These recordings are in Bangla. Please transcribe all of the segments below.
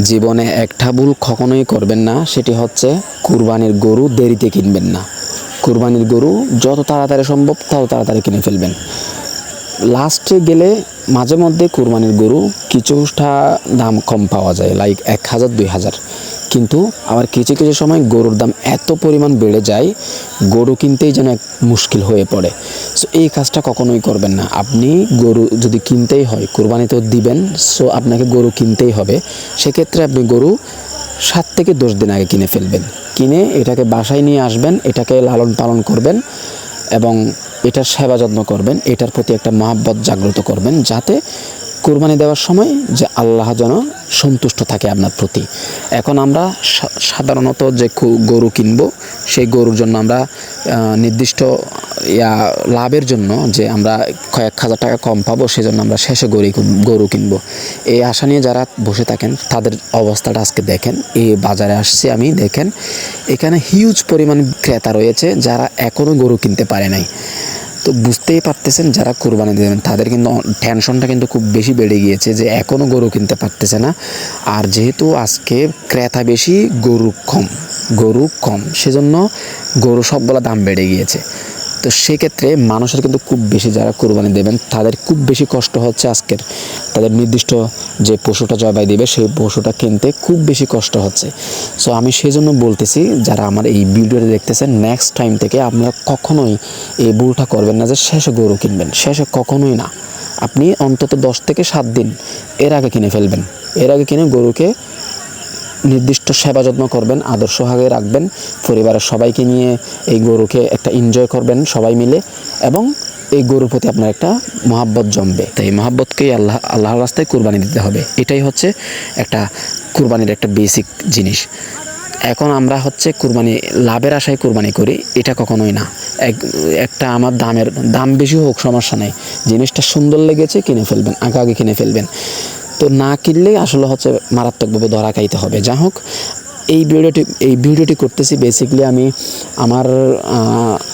জীবনে একটা ভুল কখনোই করবেন না, সেটি হচ্ছে কুরবানির গরু দেরিতে কিনবেন না। কুরবানির গরু যত তাড়াতাড়ি সম্ভব তত তাড়াতাড়ি কিনে ফেলবেন। লাস্টে গেলে মাঝে মধ্যে কুরবানির গরু কিছুটা দাম কম পাওয়া যায় লাইক এক হাজার, দুই হাজার। কিন্তু আবার কিছু কিছু সময় গরুর দাম এত পরিমাণ বেড়ে যায়, গরু কিনতেই যেন এক মুশকিল হয়ে পড়ে। সো এই কাজটা কখনোই করবেন না। আপনি গরু যদি কিনতেই হয় কোরবানি তো দিবেন সো আপনাকে গরু কিনতেই হবে। সেক্ষেত্রে আপনি গরু সাত থেকে দশ দিন আগে কিনে ফেলবেন। কিনে এটাকে বাসায় নিয়ে আসবেন, এটাকে লালন পালন করবেন এবং এটার সেবা যত্ন করবেন, এটার প্রতি একটা মহাব্বত জাগ্রত করবেন, যাতে কোরবানি দেওয়ার সময় যে আল্লাহ যেন সন্তুষ্ট থাকে আপনার প্রতি। এখন আমরা সাধারণত যে গরু কিনব, সেই গরুর জন্য আমরা নির্দিষ্ট, ইয়া, লাভের জন্য যে আমরা কয়েক হাজার টাকা কম পাবো, সেজন্য আমরা শেষে গরু গরু কিনবো। এই আশা নিয়ে যারা বসে থাকেন, তাদের অবস্থাটা আজকে দেখেন। এই বাজারে আসছে আমি, দেখেন। এখানে হিউজ পরিমাণ ক্রেতা রয়েছে যারা এখনও গরু কিনতে পারে নাই। তো বুঝতেই পারতেছেন যারা কোরবানি দেবেন, তাদের কিন্তু টেনশনটা কিন্তু খুব বেশি বেড়ে গিয়েছে যে এখনও গরু কিনতে পারতেছে না। আর যেহেতু আজকে ক্রেতা বেশি, গরু কম গরু কম, সেজন্য গরু সবগুলো দাম বেড়ে গিয়েছে। তো সেক্ষেত্রে মানুষের কিন্তু খুব বেশি যারা কোরবানি দেবেন, তাদের খুব বেশি কষ্ট হচ্ছে আজকের। তাদের নির্দিষ্ট যে পশুটা জবাই দেবে, সেই পশুটা কিনতে খুব বেশি কষ্ট হচ্ছে। সো আমি সেই জন্য বলতেছি, যারা আমার এই ভিডিওটা দেখতেছেন নেক্সট টাইম থেকে আপনারা কখনোই এই ভুলটা করবেন না যে শেষে গরু কিনবেন। শেষে কখনোই না। আপনি অন্তত দশ থেকে সাত দিন এর আগে কিনে ফেলবেন। এর আগে কিনে গরুকে নির্দিষ্ট সেবা যত্ন করবেন আদর্শ ভাগে রাখবেন, পরিবারের সবাইকে নিয়ে এই গরুকে একটা এনজয় করবেন সবাই মিলে এবং এই গরুর প্রতি আপনার একটা মহাব্বত জমবে। তাই এই মহাব্বতকেই আল্লাহ, আল্লাহর রাস্তায় কুরবানি দিতে হবে। এটাই হচ্ছে একটা কুরবানির একটা বেসিক জিনিস। এখন আমরা হচ্ছে কুরবানি, লাভের আশায় কুরবানি করি, এটা কখনোই না। এক, একটা আমার দামের, দাম বেশি হোক, সমস্যা নেই। জিনিসটা সুন্দর লেগেছে, কিনে ফেলবেন, আগে আগে কিনে ফেলবেন। তো না কিনলেই আসলে হচ্ছে মারাত্মকভাবে ধরা খাইতে হবে। যা হোক এই ভিডিওটি এই ভিডিওটি করতেছি বেসিকলি আমি আমার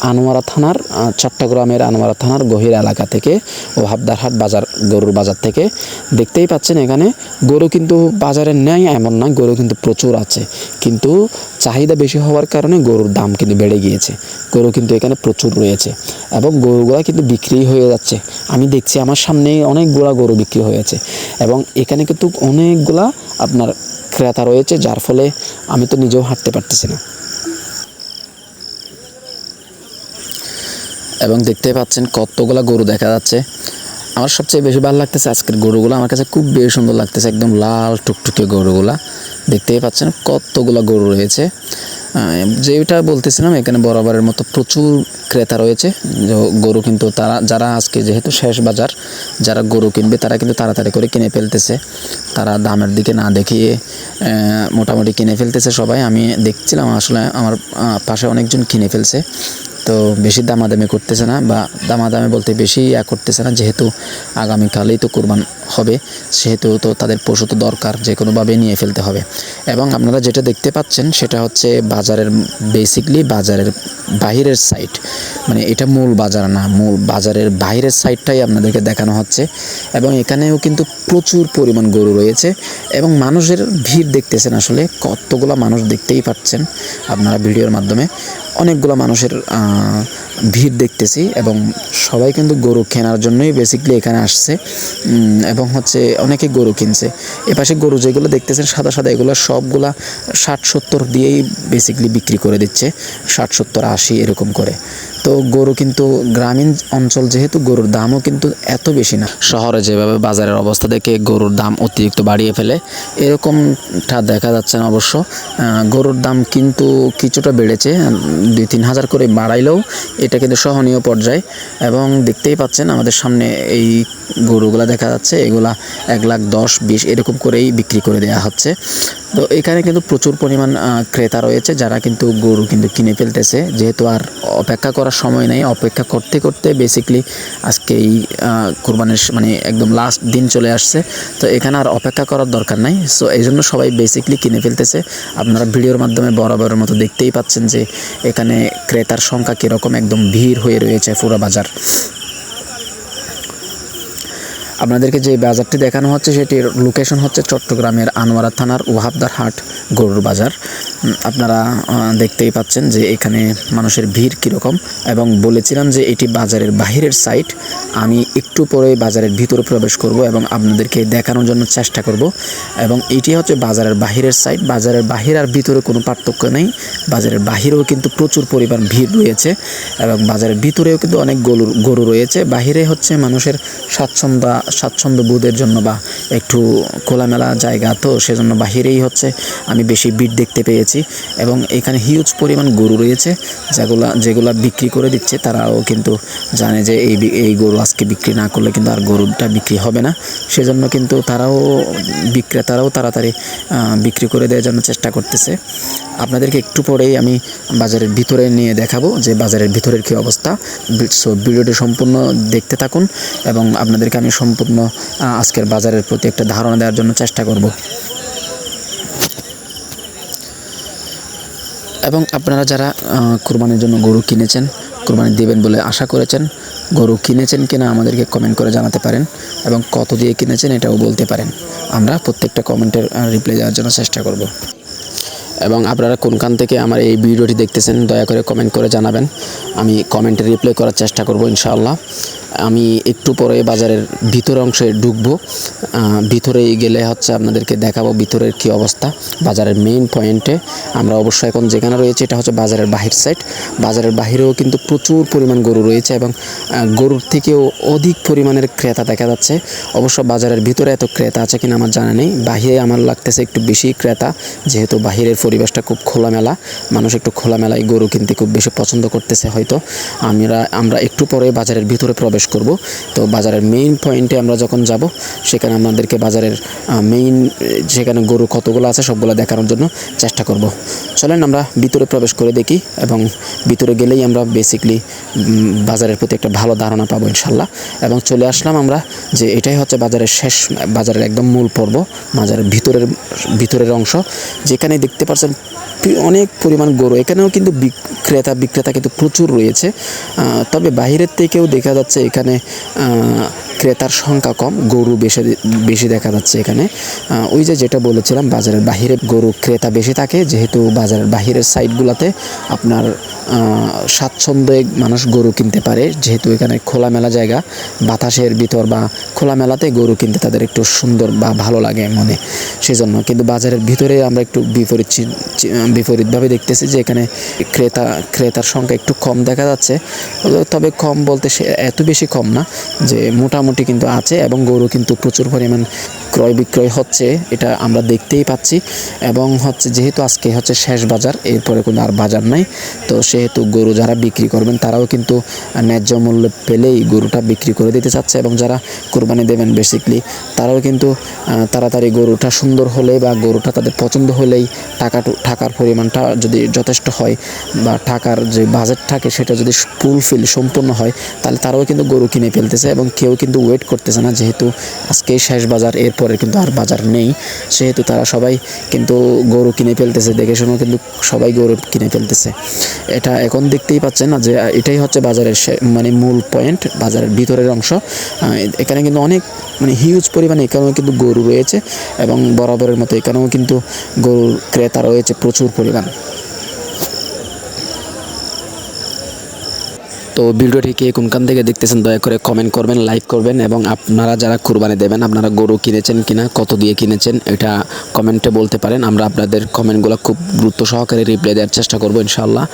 আনোয়ারা থানার চট্টগ্রামের আনোয়ারা থানার গহির এলাকা থেকে ও হাবদারহাট বাজার, গরুর বাজার থেকে। দেখতেই পাচ্ছেন এখানে গরু কিন্তু বাজারে নেই, এমন না, গরু কিন্তু প্রচুর আছে। কিন্তু চাহিদা বেশি হওয়ার কারণে গরুর দাম কিন্তু বেড়ে গিয়েছে। গরু কিন্তু এখানে প্রচুর রয়েছে। এবং গরুগুলা কিন্তু বিক্রি হয়ে যাচ্ছে। আমি দেখছি আমার সামনেই অনেকগুলা গরু বিক্রি হয়েছে। এবং এখানে কিন্তু অনেকগুলা আপনার ক্রেতা রয়েছে, যার ফলে আমি তো নিজেও হাঁটতে পারতেছি না। এবং দেখতে পাচ্ছেন কতগুলা গরু দেখা যাচ্ছে। আমার সবচেয়ে বেশি ভালো লাগতেছে আজকের গরুগুলো। আমার কাছে খুব বেশি সুন্দর লাগতেছে একদম লাল টুকটুকে গরুগুলা। দেখতেই পাচ্ছেন কতগুলা গরু রয়েছে। যেটা বলতেছিলাম, এখানে বরাবরের মতো প্রচুর ক্রেতা রয়েছে। গরু কিন্তু তারা, যারা আজকে যেহেতু শেষ বাজার, যারা গরু কিনবে তারা কিন্তু তাড়াতাড়ি করে কিনে ফেলতেছে। তারা দামের দিকে না দেখিয়ে মোটামুটি কিনে ফেলতেছে সবাই। আমি দেখছিলাম আসলে আমার পাশে অনেকজন কিনে ফেলছে। তো বেশি দামাদামি করতেছে না বা দামাদামি বলতে বেশি ইয়া করতেছে না। যেহেতু আগামীকালেই তো কোরবান হবে, সেহেতু তো তাদের পশু তো দরকার, যে কোনোভাবে নিয়ে ফেলতে হবে। এবং আপনারা যেটা দেখতে পাচ্ছেন, সেটা হচ্ছে বাজারের বেসিকলি বাজারের বাহিরের সাইড মানে এটা মূল বাজার না, মূল বাজারের বাইরের সাইডটাই আপনাদেরকে দেখানো হচ্ছে। এবং এখানেও কিন্তু প্রচুর পরিমাণ গরু রয়েছে, এবং মানুষের ভিড় দেখতেছেন আসলে, কতগুলো মানুষ দেখতেই পাচ্ছেন। আপনারা ভিডিওর মাধ্যমে অনেকগুলো মানুষের ভিড় দেখতেছি, এবং সবাই কিন্তু গরু কেনার জন্যই বেসিকলি এখানে আসছে। এবং হচ্ছে অনেকে গরু কিনছে। এপাশে গরু যেগুলো দেখতেছেন সাদা সাদা, এগুলো সবগুলা ষাট সত্তর দিয়েই বেসিকলি বিক্রি করে দিচ্ছে। ষাট সত্তর আশি এরকম করে। তো গরু কিন্তু গ্রামীণ অঞ্চল যেহেতু গরুর দামও কিন্তু এত বেশি না। শহরে যেভাবে বাজারের অবস্থা দেখে গরুর দাম অতিরিক্ত বাড়িয়ে ফেলে, এরকমটা দেখা যাচ্ছে না অবশ্য। গরুর দাম কিন্তু কিছুটা বেড়েছে দুই তিন হাজার করে বাড়াইলেও এটা কিন্তু সহনীয় পর্যায়ে। এবং দেখতেই পাচ্ছেন আমাদের সামনে এই গরুগুলা দেখা যাচ্ছে এগুলা এক লাখ দশ, বিশ এরকম করেই বিক্রি করে দেওয়া হচ্ছে। তো এখানে কিন্তু প্রচুর পরিমাণ ক্রেতা রয়েছে যারা কিন্তু গরু কিন্তু কিনে ফেলতেছে। যেহেতু আর অপেক্ষা করার সময় নেই, অপেক্ষা করতে করতে বেসিকলি আজকে এই কোরবানির মানে একদম লাস্ট দিন চলে আসছে। তো এখানে আর অপেক্ষা করার দরকার নাই। সো এই জন্য সবাই বেসিকলি কিনে ফেলতেছে। আপনারা ভিডিওর মাধ্যমে বরাবরের মতো দেখতেই পাচ্ছেন যে এখানে ক্রেতার সংখ্যা কীরকম একদম ভিড় হয়ে রয়েছে পুরো বাজার। আপনাদেরকে যে বাজারটি দেখানো হচ্ছে, সেটির লোকেশন হচ্ছে চট্টগ্রামের আনোয়ারা থানার ওয়াহাবদার হাট, গরুর বাজার। আপনারা দেখতেই পাচ্ছেন যে এখানে মানুষের ভিড় কীরকম এবং বলেছিলাম যে এটি বাজারের বাহিরের সাইট আমি একটু পরে বাজারের ভিতরে প্রবেশ করব এবং আপনাদেরকে দেখানোর জন্য চেষ্টা করব। এবং এটি হচ্ছে বাজারের বাহিরের সাইট বাজারের বাহির আর ভিতরে কোনো পার্থক্য নেই। বাজারের বাহিরেও কিন্তু প্রচুর পরিমাণ ভিড় রয়েছে এবং বাজারের ভিতরেও কিন্তু অনেক গরু গরু রয়েছে। বাহিরে হচ্ছে মানুষের স্বাচ্ছন্দ্য স্বাচ্ছন্দ্য বোধের জন্য বা একটু খোলামেলা জায়গা, তো সেজন্য বাহিরেই হচ্ছে আমি বেশি ভিড় দেখতে পেয়েছি। এবং এখানে হিউজ পরিমাণ গরু রয়েছে, যেগুলা যেগুলা বিক্রি করে দিচ্ছে। তারাও কিন্তু জানে যে এই এই গরু আজকে বিক্রি না করলে কিন্তু আর গরুটা বিক্রি হবে না। সেজন্য কিন্তু তারাও, বিক্রেতারাও তাড়াতাড়ি বিক্রি করে দেওয়ার জন্য চেষ্টা করতেছে। আপনাদেরকে একটু পরেই আমি বাজারের ভিতরে নিয়ে দেখাবো যে বাজারের ভিতরের কী অবস্থা। সো ভিডিওটি সম্পূর্ণ দেখতে থাকুন এবং আপনাদেরকে আমি সম্পূর্ণ আহ, আজকের বাজারের প্রতি একটা ধারণা দেওয়ার জন্য চেষ্টা করব। এবং আপনারা যারা কুরবানির জন্য গরু কিনেছেন কুরবানি দেবেন বলে আশা করেছেন গরু কিনেছেন কিনা আমাদেরকে কমেন্ট করে জানাতে পারেন এবং কত দিয়ে কিনেছেন এটাও বলতে পারেন। আমরা প্রত্যেকটা কমেন্টের রিপ্লাই দেওয়ার জন্য চেষ্টা করব। এবং আপনারা কোনখান থেকে আমার এই ভিডিওটি দেখতেছেন দয়া করে কমেন্ট করে জানাবেন। আমি কমেন্টে রিপ্লাই করার চেষ্টা করব ইনশাআল্লাহ। আমি একটু পরে বাজারের ভিতর অংশে ঢুকবো। ভিতরে গেলে হচ্ছে আপনাদেরকে দেখাবো ভিতরের কী অবস্থা, বাজারের মেইন পয়েন্টে আমরা অবশ্যই এখন যেখানে রয়েছে, এটা হচ্ছে বাজারের বাহির সাইড বাজারের বাহিরেও কিন্তু প্রচুর পরিমাণ গরু রয়েছে এবং গরুর থেকেও অধিক পরিমাণের ক্রেতা দেখা যাচ্ছে। অবশ্য বাজারের ভিতরে এত ক্রেতা আছে কিনা আমার জানা নেই। বাহিরে আমার লাগতেছে একটু বেশি ক্রেতা, যেহেতু বাহিরের পরিবেশটা খুব খোলামেলা। মানুষ একটু খোলামেলায় গরু কিনতে খুব বেশি পছন্দ করতেছে হয়তো। আমরা আমরা একটু পরে বাজারের ভিতরে প্রবেশ করব। তো বাজারের মেইন পয়েন্টে আমরা যখন যাব, সেখানে আপনাদেরকে বাজারের মেইন যেখানে গরু কতগুলো আছে সবগুলো দেখানোর জন্য চেষ্টা করব। চলেন আমরা ভিতরে প্রবেশ করে দেখি এবং ভিতরে গেলেই আমরা বেসিকলি বাজারের প্রতি একটা ভালো ধারণা পাবো ইনশাল্লাহ। এবং চলে আসলাম আমরা যে এটাই হচ্ছে বাজারের শেষ, বাজারের একদম মূল পর্ব, বাজারের ভিতরের ভিতরের অংশ। যেখানে দেখতে পাচ্ছেন অনেক পরিমাণ গরু। এখানেও কিন্তু বিক্রেতা বিক্রেতা কিন্তু প্রচুর রয়েছে। তবে বাহিরের থেকেও দেখা যাচ্ছে এখানে ক্রেতার সংখ্যা কম, গরু বেশি বেশি দেখা যাচ্ছে এখানে। ওই যে যেটা বলেছিলাম, বাজারের বাহিরে গরু ক্রেতা বেশি থাকে, যেহেতু বাজারের বাহিরের সাইডগুলোতে আপনার স্বাচ্ছন্দ্যে মানুষ গরু কিনতে পারে, যেহেতু এখানে খোলামেলা জায়গা, বাতাসের ভিতর বা খোলামেলাতে গরু কিনতে তাদের একটু সুন্দর বা ভালো লাগে মনে। সেজন্য কিন্তু বাজারের ভিতরে আমরা একটু বিপরীত বিপরীতভাবে দেখতেছি যে এখানে ক্রেতা, ক্রেতার সংখ্যা একটু কম দেখা যাচ্ছে। তবে কম বলতে সে এত বেশি কম না যে মোটামুটি কিন্তু আছে এবং গরু কিন্তু প্রচুর পরিমাণ ক্রয় বিক্রয় হচ্ছে, এটা আমরা দেখতেই পাচ্ছি। এবং হচ্ছে যেহেতু আজকে হচ্ছে শেষ বাজার, এরপরে কোনো আর বাজার নাই। তো সেহেতু গরু যারা বিক্রি করবেন, তারাও কিন্তু ন্যায্য মূল্য পেলেই গরুটা বিক্রি করে দিতে চাচ্ছে এবং যারা কোরবানি দেবেন বেসিকলি তারাও কিন্তু তাড়াতাড়ি গরুটা সুন্দর হলে বা গরুটা তাদের পছন্দ হলেই টাকা টাকার পরিমাণটা যদি যথেষ্ট হয় বা টাকার যে বাজেট থাকে সেটা যদি ফুলফিল সম্পূর্ণ হয়, তাহলে তারাও কিন্তু গরু কিনে ফেলতেছে এবং কেউ কিন্তু ওয়েট করতেছে না যেহেতু আজকেই শেষ বাজার, এরপরে কিন্তু আর বাজার নেই। সেহেতু তারা সবাই কিন্তু গরু কিনে ফেলতেছে, দেখে শুনেও কিন্তু সবাই গরু কিনে ফেলতেছে। এটা এখন দেখতেই পাচ্ছেন না যে এটাই হচ্ছে বাজারের মানে মূল পয়েন্ট বাজারের ভিতরের অংশ। এখানে কিন্তু অনেক মানে হিউজ পরিমাণে এখানেও কিন্তু গরু রয়েছে এবং বরাবরের মতো এখানেও কিন্তু গরুর ক্রেতা রয়েছে প্রচুর পরিমাণ। তো ভিডিওটি কে কোনখান থেকে দেখতেছেন, দয়া করে কমেন্ট করবেন লাইক করবেন এবং আপনারা যারা কুরবানি দেবেন, আপনারা গরু কিনেছেন কিনা, কত দিয়ে কিনেছেন, এটা কমেন্টে বলতে পারেন। আমরা আপনাদের কমেন্টগুলো খুব গুরুত্ব সহকারে রিপ্লাই দেওয়ার চেষ্টা করব ইনশাল্লাহ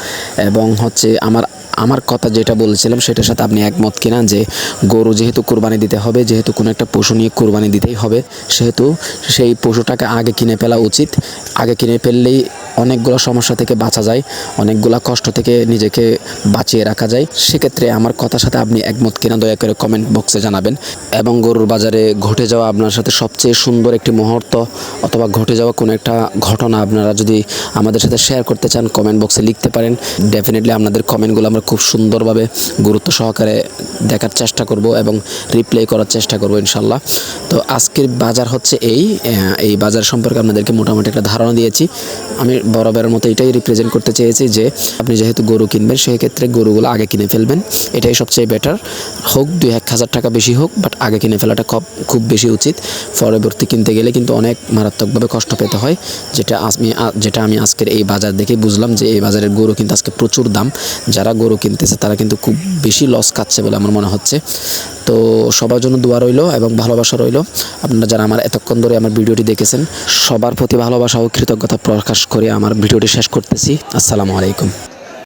এবং হচ্ছে আমার আমার কথা যেটা বলেছিলাম, সেটার সাথে আপনি একমত কিনা যে গরু যেহেতু কুরবানি দিতে হবে, যেহেতু কোনো একটা পশু নিয়ে কুরবানি দিতেই হবে, সেহেতু সেই পশুটাকে আগে কিনে ফেলা উচিত। আগে কিনে ফেললেই অনেকগুলো সমস্যা থেকে বাঁচা যায়, অনেকগুলো কষ্ট থেকে নিজেকে বাঁচিয়ে রাখা যায়। সেক্ষেত্রে আমার কথার সাথে আপনি একমত কিনা দয়া করে কমেন্ট বক্সে জানাবেন। এবং গরুর বাজারে ঘটে যাওয়া আপনার সাথে সবচেয়ে সুন্দর একটি মুহূর্ত অথবা ঘটে যাওয়া কোনো একটা ঘটনা আপনারা যদি আমাদের সাথে শেয়ার করতে চান কমেন্ট বক্সে লিখতে পারেন। ডেফিনেটলি আপনাদের কমেন্টগুলো আমরা খুব সুন্দরভাবে গুরুত্ব সহকারে দেখার চেষ্টা করব এবং রিপ্লাই করার চেষ্টা করব ইনশাল্লাহ। তো আজকের বাজার হচ্ছে এই এই বাজার সম্পর্কে আপনাদেরকে মোটামুটি একটা ধারণা দিয়েছি। আমি বরাবরের মতো এটাই রিপ্রেজেন্ট করতে চেয়েছি যে, আপনি যেহেতু গরু কিনবেন সেই ক্ষেত্রে গরুগুলো আগে কিনে ফেলবেন। এটাই সবচেয়ে বেটার হোক দুই এক হাজার টাকা বেশি হোক বাট আগে কিনে ফেলাটা খুব বেশি উচিত। পরবর্তী কিনতে গেলে কিন্তু অনেক মারাত্মকভাবে কষ্ট পেতে হয়, যেটা আমি যেটা আমি আজকের এই বাজার দেখে বুঝলাম যে এই বাজারের গরু কিন্তু আজকে প্রচুর দাম। যারা গরু কিনতেছে, তারা কিন্তু খুব বেশি লস খাচ্ছে বলে আমার মনে হচ্ছে। তো সবার জন্য দোয়া রইল এবং ভালোবাসা রইল। আপনারা যারা আমার এতক্ষণ ধরে আমার ভিডিওটি দেখেছেন, সবার প্রতি ভালোবাসা ও কৃতজ্ঞতা প্রকাশ করে আমার ভিডিওটি শেষ করতেছি। আসসালামু আলাইকুম।